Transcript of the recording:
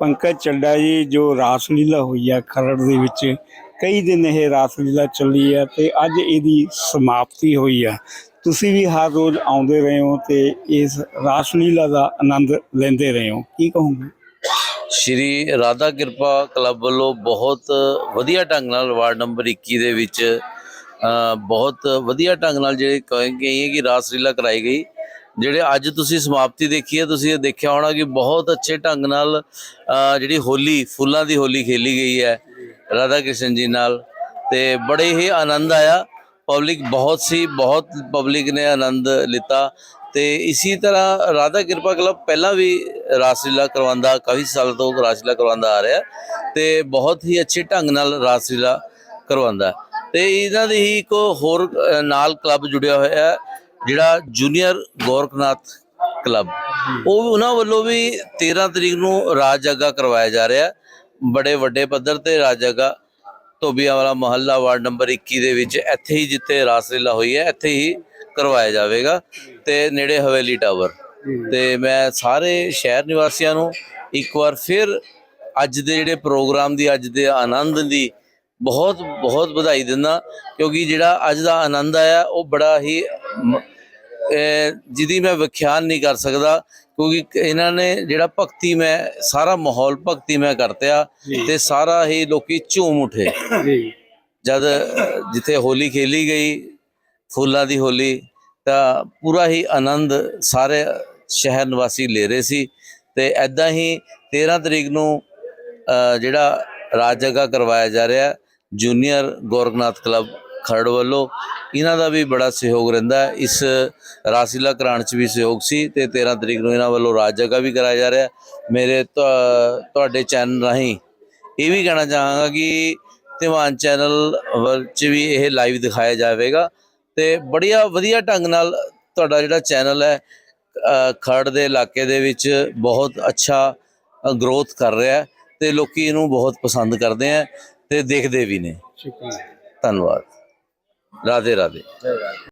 ਪੰਕਜ ਚੱਡਾ ਜੀ, ਜੋ ਰਾਸ ਲੀਲਾ ਹੋਈ ਆ ਖਰੜ ਦੇ ਵਿੱਚ, ਕਈ ਦਿਨ ਇਹ ਰਾਸ ਲੀਲਾ ਚੱਲੀ ਆ ਤੇ ਅੱਜ ਇਹਦੀ ਸਮਾਪਤੀ ਹੋਈ ਆ। ਤੁਸੀਂ ਵੀ ਹਰ ਰੋਜ਼ ਆਉਂਦੇ ਰਹੇ ਹੋ ਤੇ ਇਸ ਰਾਸ ਲੀਲਾ ਦਾ ਆਨੰਦ ਲੈਂਦੇ ਰਹੇ ਹੋ। ਕੀ ਕਹੋਗੇ? ਸ਼੍ਰੀ ਰਾਧਾ ਕਿਰਪਾ ਕਲੱਬ ਵੱਲੋਂ ਬਹੁਤ ਵਧੀਆ ਢੰਗ ਨਾਲ ਵਾਰਡ ਨੰਬਰ 21 ਦੇ ਵਿੱਚ ਬਹੁਤ ਵਧੀਆ ਢੰਗ ਨਾਲ ਜਿਹੜੇ ਕਹੇਂਗੇ ਕਿ ਰਾਸ ਲੀਲਾ ਕਰਾਈ ਗਈ। ਜਿਹੜੇ ਅੱਜ ਤੁਸੀਂ ਸਮਾਪਤੀ ਦੇਖੀ ਹੈ, ਤੁਸੀਂ ਇਹ ਦੇਖਿਆ ਹੋਣਾ ਕਿ ਬਹੁਤ ਅੱਛੇ ਢੰਗ ਨਾਲ ਜਿਹੜੀ ਹੋਲੀ, ਫੁੱਲਾਂ ਦੀ ਹੋਲੀ ਖੇਲੀ ਗਈ ਹੈ ਰਾਧਾ ਕ੍ਰਿਸ਼ਨ ਜੀ ਨਾਲ ਤੇ ਬੜੇ ਹੀ ਆਨੰਦ ਆਇਆ। ਪਬਲਿਕ ਬਹੁਤ ਸੀ, ਬਹੁਤ ਪਬਲਿਕ ਨੇ ਆਨੰਦ ਲਿੱਤਾ ਤੇ ਇਸੀ ਤਰ੍ਹਾਂ ਰਾਧਾ ਕਿਰਪਾ ਕਲੱਬ ਪਹਿਲਾਂ ਵੀ ਰਾਸਲੀਲਾ ਕਰਵਾਉਂਦਾ, ਕਾਫੀ ਸਾਲ ਤੋਂ ਰਾਸਲੀਲਾ ਕਰਵਾਉਂਦਾ ਆ ਰਿਹਾ ਤੇ ਬਹੁਤ ਹੀ ਅੱਛੇ ਢੰਗ ਨਾਲ ਰਾਸਲੀਲਾ ਕਰਵਾਉਂਦਾ। ਤੇ ਇਹਨਾਂ ਦੀ ਹੀ ਇੱਕ ਹੋਰ ਨਾਲ ਕਲੱਬ ਜੁੜਿਆ ਹੋਇਆ ਜਿਹੜਾ ਜੂਨੀਅਰ ਗੋਰਖਨਾਥ ਕਲੱਬ, ਉਹ ਉਹਨਾਂ ਵੱਲੋਂ ਵੀ 13 ਤਰੀਕ ਨੂੰ ਰਾਜ ਜਾਗਾ ਕਰਵਾਇਆ ਜਾ ਰਿਹਾ ਬੜੇ ਵੱਡੇ ਪੱਧਰ ਤੇ ਰਾਜ ਜਾਗਾ ਧੋਬੀਆਂ ਵਾਲਾ ਮਹੱਲਾ ਵਾਰਡ ਨੰਬਰ 21 ਦੇ ਵਿੱਚ ਇੱਥੇ ਹੀ ਜਿੱਥੇ ਰਾਸਲੀਲਾ ਹੋਈ ਹੈ, ਇੱਥੇ ਹੀ ਕਰਵਾਇਆ ਜਾਵੇਗਾ ਤੇ ਨੇੜੇ ਹਵੇਲੀ ਟਾਵਰ। ਤੇ ਮੈਂ ਸਾਰੇ ਸ਼ਹਿਰ ਨਿਵਾਸੀਆਂ ਨੂੰ ਇੱਕ ਵਾਰ ਫਿਰ ਅੱਜ ਦੇ ਜਿਹੜੇ ਪ੍ਰੋਗਰਾਮ ਦੀ, ਅੱਜ ਦੇ ਆਨੰਦ ਦੀ ਬਹੁਤ ਬਹੁਤ ਵਧਾਈ ਦਿੰਦਾ, ਕਿਉਂਕਿ ਜਿਹੜਾ ਅੱਜ ਦਾ ਆਨੰਦ ਆਇਆ, ਉਹ ਬੜਾ ਹੀ ਜਿਹਦੀ ਮੈਂ ਵਿਖਿਆਨ ਨਹੀਂ ਕਰ ਸਕਦਾ ਕਿਉਂਕਿ ਇਹਨਾਂ ਨੇ ਜਿਹੜਾ ਭਗਤੀ ਮੈਂ ਸਾਰਾ ਮਾਹੌਲ ਭਗਤੀ ਮੈਂ ਕਰਤਿਆ ਤੇ ਸਾਰਾ ਹੀ ਲੋਕੀ ਝੂਮ ਉਠੇ। ਜਦ ਜਿੱਥੇ ਹੋਲੀ ਖੇਲੀ ਗਈ ਫੁੱਲਾਂ ਦੀ ਹੋਲੀ ਤਾਂ ਪੂਰਾ ਹੀ ਆਨੰਦ ਸਾਰੇ ਸ਼ਹਿਰ ਨਿਵਾਸੀ ਲੈ ਰਹੇ ਸੀ ਤੇ ਐਦਾਂ ਹੀ 13 ਤਰੀਕ ਨੂੰ ਜਿਹੜਾ ਰਾਜ ਜਗਾ ਕਰਵਾਇਆ ਜਾ ਰਿਹਾ ਜੂਨੀਅਰ ਗੋਰਖਨਾਥ ਕਲੱਬ ਖਰੜ ਵੱਲੋਂ ਇਹਨਾਂ ਦਾ ਵੀ ਬੜਾ ਸਹਿਯੋਗ ਰਹਿੰਦਾ ਹੈ। ਇਸ ਰਾਸਲੀਲਾ ਕਰਾਉਣ ਚ ਵੀ ਸਹਿਯੋਗ ਸੀ ਤੇ 13 ਤਰੀਕ ਨੂੰ ਇਹਨਾਂ ਵੱਲੋਂ ਰਾਜ ਜਗਾ ਵੀ ਕਰਾਇਆ ਜਾ ਰਿਹਾ ਮੇਰੇ ਤੁਹਾ- ਤੁਹਾਡੇ ਚੈਨਲ ਰਾਹੀਂ ਇਹ ਵੀ ਕਹਿਣਾ ਚਾਹਾਂਗਾ ਕਿ ਧਿਵਾਨ ਚੈਨਲ ਵਿੱਚ ਵੀ ਇਹ ਲਾਈਵ ਦਿਖਾਇਆ ਜਾਵੇਗਾ ਤੇ ਬੜੀਆ ਵਧੀਆ ਢੰਗ ਨਾਲ ਤੁਹਾਡਾ ਜਿਹੜਾ ਚੈਨਲ ਹੈ ਖਰੜ ਦੇ ਇਲਾਕੇ ਦੇ ਵਿੱਚ ਬਹੁਤ ਅੱਛਾ ਗਰੋਥ ਕਰ ਰਿਹਾ ਹੈ ਤੇ ਲੋਕੀ ਇਹਨੂੰ ਬਹੁਤ ਪਸੰਦ ਕਰਦੇ ਆ ਤੇ ਦੇਖਦੇ ਵੀ ਨੇ। ਸ਼ੁਕਰੀਆ। ਧੰਨਵਾਦ। ਰਾਧੇ ਰਾਧੇ